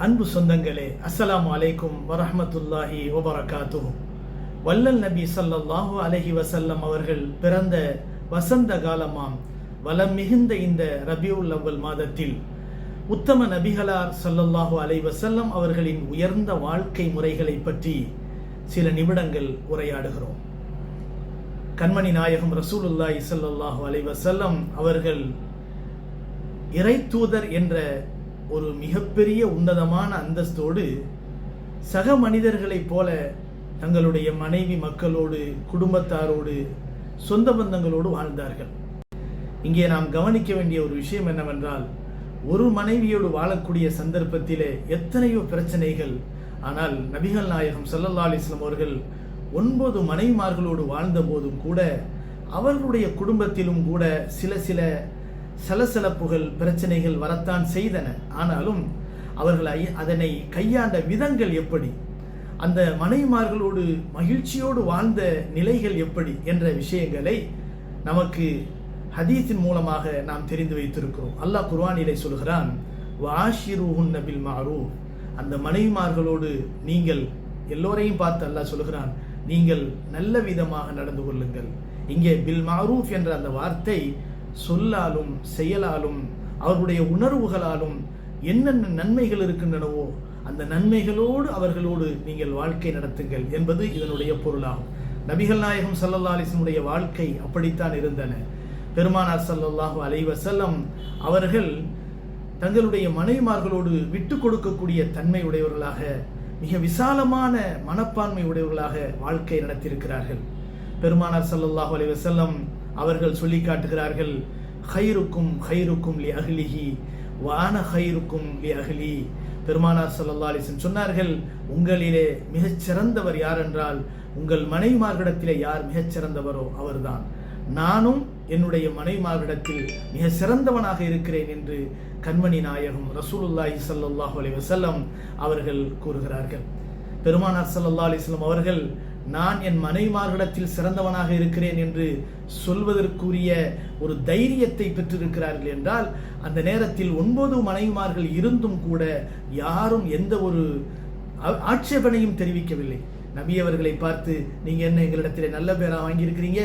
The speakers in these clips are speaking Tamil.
அன்பு சொந்தங்களே அஸ்லாம் அலைக்கும் வரஹமத்துல்லாஹி வபரகாத்துஹு. வல்லல் நபி சல்லாஹூ அலஹி வசல்லம் அவர்கள் பிறந்த வசந்த காலமாம் வளம் மிகுந்த இந்த ரபியுல் அவ்வல் மாதத்தில். உத்தம நபிகளார் ஸல்லல்லாஹு அலை வசல்லம் அவர்களின் உயர்ந்த வாழ்க்கை முறைகளை பற்றி சில நிமிடங்கள் உரையாடுகிறோம். கண்மணி நாயகம் ரசூலுல்லாஹி சல்லாஹூ அலை வசல்லம் அவர்கள் இறை தூதர் என்ற ஒரு மிகப்பெரிய உன்னதமான அந்தஸ்தோடு சக மனிதர்களைப் போல தங்களுடைய மனைவி மக்களோடு குடும்பத்தாரோடு சொந்த பந்தங்களோடு வாழ்ந்தார்கள். இங்கே நாம் கவனிக்க வேண்டிய ஒரு விஷயம் என்னவென்றால் ஒரு மனைவியோடு வாழக்கூடிய சந்தர்ப்பத்திலே எத்தனையோ பிரச்சனைகள். ஆனால் நபிகள் நாயகம் சல்லல்லா அலைஹி அவர்கள் ஒன்பது மனைவிமார்களோடு வாழ்ந்த போதும் கூட அவர்களுடைய குடும்பத்திலும் கூட சில சில சலசலப்புகள் பிரச்சனைகள் வரத்தான் செய்தன. ஆனாலும் அவர்கள் அதனை கையாண்ட விதங்கள் எப்படி? அந்த மனைவிமார்களோடு மகிழ்ச்சியோடு வாழ்ந்த நிலைகள் எப்படி? என்ற விஷயங்களை நமக்கு ஹதீஸின் மூலமாக நாம் தெரிந்து வைத்திருக்கிறோம். அல்லாஹ் குர்வானிலே சொல்கிறான் வாஷிருஹுன் நபில் மாரூ அந்த மனைவிமார்களோடு நீங்கள் எல்லோரையும் பார்த்து அல்லாஹ் சொல்கிறான் நீங்கள் நல்ல விதமாக நடந்து கொள்ளுங்கள். இங்கே பில் மாரூஃப் என்ற அந்த வார்த்தை சொல்லாலும் செயலாலும் அவர்களுடைய உணர்வுகளாலும் என்னென்ன நன்மைகள் இருக்கின்றனவோ அந்த நன்மைகளோடு அவர்களோடு நீங்கள் வாழ்க்கை நடத்துங்கள் என்பது இதனுடைய பொருளாகும். நபிகள் நாயகம் ஸல்லல்லாஹு வாழ்க்கை அப்படித்தான் இருந்தன. பெருமானார் சல்லல்லாஹு அலைவசல்லம் அவர்கள் தங்களுடைய மனைவிமார்களோடு விட்டு கொடுக்கக்கூடிய தன்மை உடையவர்களாக மிக விசாலமான மனப்பான்மை உடையவர்களாக வாழ்க்கை நடத்தியிருக்கிறார்கள். பெருமானார் சல்லல்லாஹு அலைவசல்லம் செல்லம் அவர்கள் சொல்லி காட்டுகிறார்கள் ஹைருக்கும் ஹைருக்கும் லி அகிலிஹி வான ஹைருக்கும் லி அகிலி பெருமானார் ஸல்லல்லாஹு அலிசன் சொன்னார்கள் உங்களிலே மிகச்சிறந்தவர் யார் என்றால் உங்கள் மனைவிமார்களிடத்திலே யார் மிகச்சிறந்தவரோ அவர்தான். நானும் என்னுடைய மனைவிமார்களிடத்தில் மிக சிறந்தவனாக இருக்கிறேன் என்று கண்மணி நாயகம் ரசூலுல்லாஹி ஸல்லல்லாஹு அலி வசல்லம் அவர்கள் கூறுகிறார்கள். பெருமானார் ஸல்லல்லாஹு அலிஸ்லம் அவர்கள் நான் என் மனைவிமார்களிடத்தில் சிறந்தவனாக இருக்கிறேன் என்று சொல்வதற்குரிய ஒரு தைரியத்தை பெற்றிருக்கிறார்கள் என்றால் அந்த நேரத்தில் ஒன்பது மனைவிமார்கள் இருந்தும் கூட யாரும் எந்த ஒரு ஆட்சேபனையும் தெரிவிக்கவில்லை. நபியவர்களை பார்த்து நீங்க என்ன எங்களிடத்தில் நல்ல பேரா வாங்கியிருக்கிறீங்க?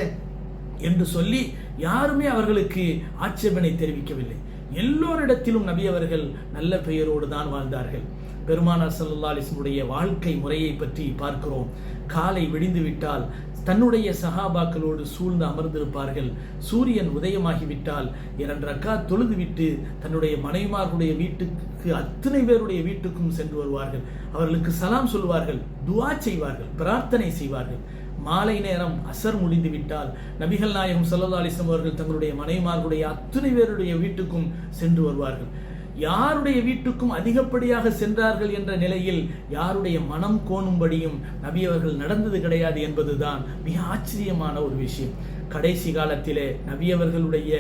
என்று சொல்லி யாருமே அவர்களுக்கு ஆட்சேபனை தெரிவிக்கவில்லை. எல்லோரிடத்திலும் நபி அவர்கள் நல்ல பெயரோடு தான் வாழ்ந்தார்கள். பெருமானார் சல்லா அலைஹி வாழ்க்கை முறையை பற்றி பார்க்கிறோம். காலை விடிந்துவிட்டால் தன்னுடைய சஹாபாக்களோடு சூழ்ந்து அமர்ந்திருப்பார்கள். சூரியன் உதயமாகிவிட்டால் இரண்டு ரக்கா தொழுதுவிட்டு தன்னுடைய மனைவிமார்களுடைய வீட்டுக்கு அத்தனை பேருடைய வீட்டுக்கும் சென்று வருவார்கள். அவர்களுக்கு சலாம் சொல்வார்கள் துவா செய்வார்கள் பிரார்த்தனை செய்வார்கள். மாலை நேரம் அசர் முடிந்து விட்டால் நபிகள் நாயகம் ஸல்லல்லாஹு அவர்கள் தங்களுடைய மனைவிமார்களுடைய அத்தனை பேருடைய வீட்டுக்கும் சென்று வருவார்கள். யாருடைய வீட்டுக்கும் அதிகப்படியாக சென்றார்கள் என்ற நிலையில் யாருடைய மனம் கோணும்படியும் நபி அவர்கள் நடந்தது கிடையாது என்பதுதான் மிக ஆச்சரியமான ஒரு விஷயம். கடைசி காலத்திலே நபியவர்களுடைய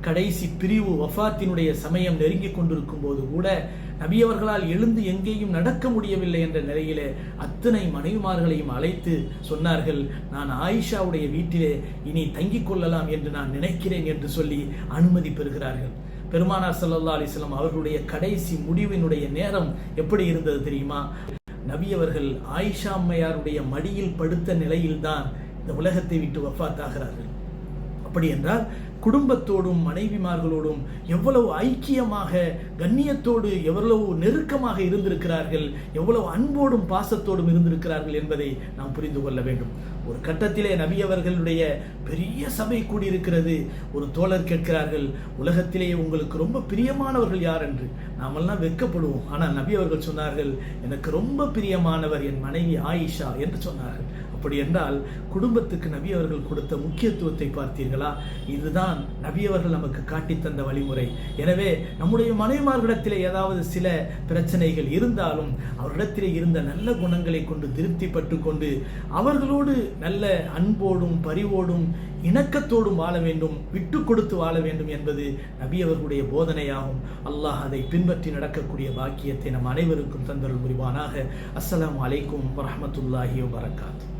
கடைசி பிரிவு வஃபாத்தினுடைய சமயம் நெருங்கி கொண்டிருக்கும் போது கூட நபியவர்களால் எழுந்து எங்கேயும் நடக்க முடியவில்லை என்ற நிலையிலே அத்தனை மனைவிமார்களையும் அழைத்து சொன்னார்கள் நான் ஆயிஷாவுடைய வீட்டிலே இனி தங்கிக் கொள்ளலாம் என்று நான் நினைக்கிறேன் என்று சொல்லி அனுமதி பெறுகிறார்கள். பெருமானார் சல்லா அலிஸ்லாம் அவர்களுடைய கடைசி முடிவினுடைய நேரம் எப்படி இருந்தது தெரியுமா? நபி அவர்கள் ஆயிஷா அம்மையாருடைய மடியில் படுத்த நிலையில்தான் இந்த உலகத்தை விட்டு வஃபாத்தாகிறார்கள் அப்படி என்றால் குடும்பத்தோடும் மனைவிமார்களோடும் எவ்வளவு ஐக்கியமாக கண்ணியத்தோடு எவ்வளவு நெருக்கமாக இருந்திருக்கிறார்கள் எவ்வளவு அன்போடும் பாசத்தோடும் இருந்திருக்கிறார்கள் என்பதை நாம் புரிந்து கொள்ள வேண்டும். ஒரு கட்டத்திலே நபி அவர்களுடைய பெரிய சபை கூடியிருக்கிறது. ஒரு தோழர் கேட்கிறார்கள் உலகத்திலேயே உங்களுக்கு ரொம்ப பிரியமானவர்கள் யார்? என்று. நாமெல்லாம் வெட்கப்படுவோம். ஆனால் நபி அவர்கள் சொன்னார்கள் எனக்கு ரொம்ப பிரியமானவர் என் மனைவி ஆயிஷா என்று சொன்னார்கள். அப்படி என்றால் குடும்பத்துக்கு நபி அவர்கள் கொடுத்த முக்கியத்துவத்தை பார்த்தீர்களா? இதுதான் நபி அவர்கள் நமக்கு காட்டி தந்த வழிமுறை. எனவே நம்முடைய மனைவிமார்களிடத்தில் ஏதாவது சில பிரச்சனைகள் இருந்தாலும் அவரிடத்திலே இருந்த நல்ல குணங்களை கொண்டு திருப்திப்பட்டு கொண்டு அவர்களோடு நல்ல அன்போடும் பரிவோடும் இணக்கத்தோடும் வாழ வேண்டும் விட்டு கொடுத்து வாழ வேண்டும் என்பது நபி அவர்களுடைய போதனையாகும். அல்லாஹ் அதை பின்பற்றி நடக்கக்கூடிய பாக்கியத்தை நம் அனைவருக்கும் தந்தருள் புரிவானாக. அஸ்லாம் அலைக்கும் வரமத்துல்லாஹி வரகாத்து